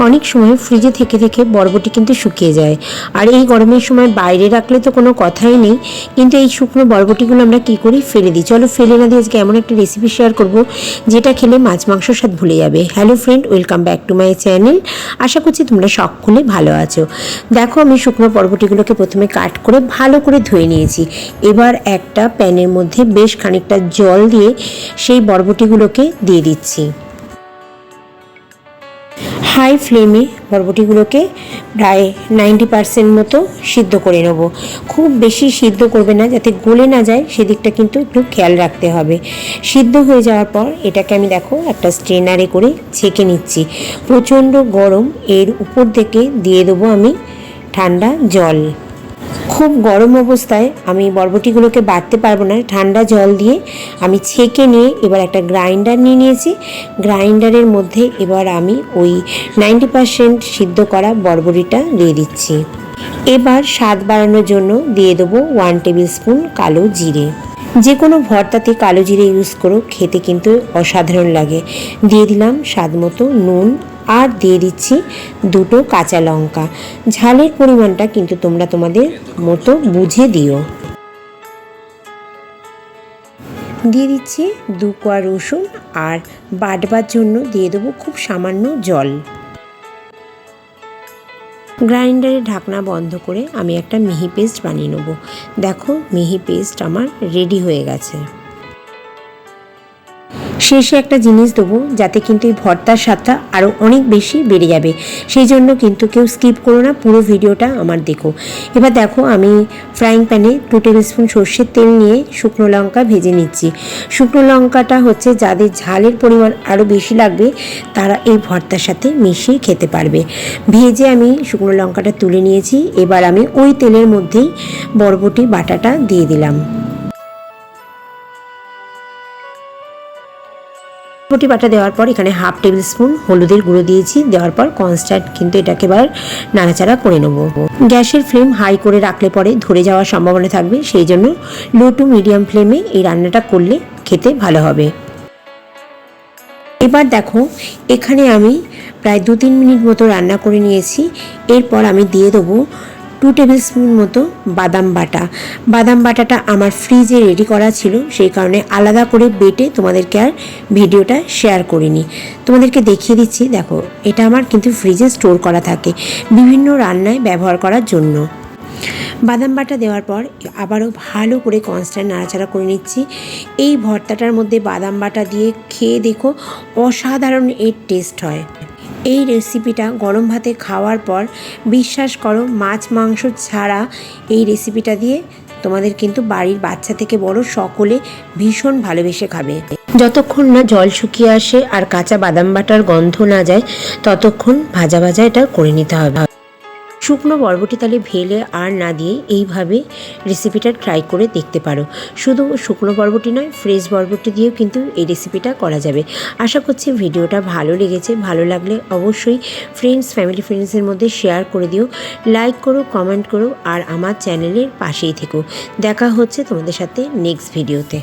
অনেক সময় ফ্রিজে থেকে থেকে বরবটি কিন্তু শুকিয়ে যায়। আর এই গরমের সময় বাইরে রাখলে তো কোনো কথাই নেই। কিন্তু এই শুকনো বরবটিগুলো আমরা কি করি? ফেলে দিই। চলো ফেলে না দিয়ে আজকে এমন একটা রেসিপি শেয়ার করব, যেটা খেলে মাছ মাংস স্বাদ ভুলে যাবে। Hello friend welcome back to my channel আশা করছি তোমরা সকলে ভালো আছো। দেখো আমি শুকনো বরবটিগুলোকে প্রথমে কাট করে ভালো করে ধুয়ে নিয়েছি। এবার একটা প্যানের মধ্যে বেশ খানিকটা জল দিয়ে সেই বরবটিগুলোকে দিয়ে দিচ্ছি। হাই ফ্লেমে বরবটিগুলোকে প্রায় নাইনটি পারসেন্ট মতো সিদ্ধ করে নেব। খুব বেশি সিদ্ধ করবে না, যাতে গলে না যায়, সেদিকটা কিন্তু একটু খেয়াল রাখতে হবে। সিদ্ধ হয়ে যাওয়ার পর এটাকে আমি দেখো একটা স্ট্রেনারে করে ছেঁকে নিচ্ছি। প্রচণ্ড গরম, এর উপর থেকে দিয়ে দেবো আমি ঠান্ডা জল। খুব গরম অবস্থায় আমি বরবটিগুলোকে বাটতে পারব না। ঠান্ডা জল দিয়ে আমি ছেঁকে নিয়ে এবার একটা গ্রাইন্ডার নিয়ে নিয়েছি। গ্রাইন্ডারের মধ্যে এবার আমি ওই নাইনটি পারসেন্ট সিদ্ধ করা বরবটিটা দিয়ে দিচ্ছি। এবার স্বাদ বাড়ানোর জন্য দিয়ে দেবো ওয়ান টেবিল স্পুন কালো জিরে। যে কোনো ভর্তাতে কালো জিরে ইউজ করো, খেতে কিন্তু অসাধারণ লাগে। দিয়ে দিলাম স্বাদ মতো নুন আর দিয়ে দিচ্ছি দুটো কাঁচা লঙ্কা। ঝালের পরিমাণটা কিন্তু তোমরা তোমাদের মতো বুঝে দিও। দিয়ে দিচ্ছি দু কোয়া রসুন আর বাটবার জন্য দিয়ে দেবো খুব সামান্য জল। গ্রাইন্ডারের ঢাকনা বন্ধ করে আমি একটা মিহি পেস্ট বানিয়ে নেব। দেখো মিহি পেস্ট আমার রেডি হয়ে গেছে। শেষে একটা জিনিস দেবো, যাতে কিন্তু এই ভর্তার স্বাদটা আরও অনেক বেশি বেড়ে যাবে। সেই জন্য কিন্তু কেউ স্কিপ করো না, পুরো ভিডিওটা আমার দেখো। এবার দেখো আমি ফ্রাইং প্যানে টু টেবিল স্পুন সর্ষের তেল নিয়ে শুকনো লঙ্কা ভেজে নিচ্ছি। শুকনো লঙ্কাটা হচ্ছে যাদের ঝালের পরিমাণ আরও বেশি লাগবে, তারা এই ভর্তার সাথে মিশিয়ে খেতে পারবে। ভেজে আমি শুকনো লঙ্কাটা তুলে নিয়েছি। এবার আমি ওই তেলের মধ্যেই বরবটি, বাটাটা দিয়ে দিলাম। বটি বাটা দেওয়ার পর এখানে হাফ টেবিল স্পুন হলুদের গুঁড়ো দিয়েছি। দেওয়ার পর কনস্ট্যান্ট কিন্তু এটাকে এবার নাড়াচাড়া করে নেব। গ্যাসের ফ্লেম হাই করে রাখলে পরে ধরে যাওয়ার সম্ভাবনা থাকবে। সেই জন্য লো টু মিডিয়াম ফ্লেমে এই রান্নাটা করলে খেতে ভালো হবে। এবার দেখো, এখানে আমি প্রায় দু তিন মিনিট মতো রান্না করে নিয়েছি। এরপর আমি দিয়ে দেবো টু টেবিল স্পুন মতো বাদাম বাটা। বাদাম বাটাটা আমার ফ্রিজে রেডি করা ছিল, সেই কারণে আলাদা করে বেটে তোমাদেরকে আর ভিডিওটা শেয়ার করিনি। তোমাদেরকে দেখিয়ে দিচ্ছি, দেখো, এটা আমার কিন্তু ফ্রিজে স্টোর করা থাকে, বিভিন্ন রান্নায় ব্যবহার করার জন্য। বাদাম বাটা দেওয়ার পর আবারও ভালো করে কনস্ট্যান্ট নাড়াচাড়া করে নিচ্ছি। এই ভর্তাটার মধ্যে বাদাম বাটা দিয়ে খেয়ে দেখো, অসাধারণ এর টেস্ট হয়। এই রেসিপিটা গরম ভাতে খাওয়ার পর বিশ্বাস করো, মাছ, মাংস ছাড়া এই রেসিপিটা দিয়ে তোমাদের কিন্তু বাড়ির বাচ্চা থেকে বড় সকলে ভীষণ ভালোবেসে খাবে। যতক্ষণ না জল শুকিয়ে আসে আর কাঁচা বাদাম বাটার গন্ধ না যায়, ততক্ষণ ভাজা ভাজা এটা করে নিতে হবে। শুকনো বরবটি তালে ভেলে আর না দিয়ে এইভাবে রেসিপিটা ট্রাই করে দেখতে পারো। শুধু শুকনো বরবটি নয় ফ্রেশ বরবটি দিয়েও কিন্তু এই রেসিপিটা করা যাবে। আশা করছি ভিডিওটা ভালো লেগেছে। ভালো লাগলে অবশ্যই ফ্রেন্ডস ফ্যামিলি ফ্রেন্ডসের মধ্যে শেয়ার করে দিও। লাইক করো কমেন্ট করো, আর আমার চ্যানেলের পাশেই থেকো। দেখা হচ্ছে তোমাদের সাথে নেক্সট ভিডিওতে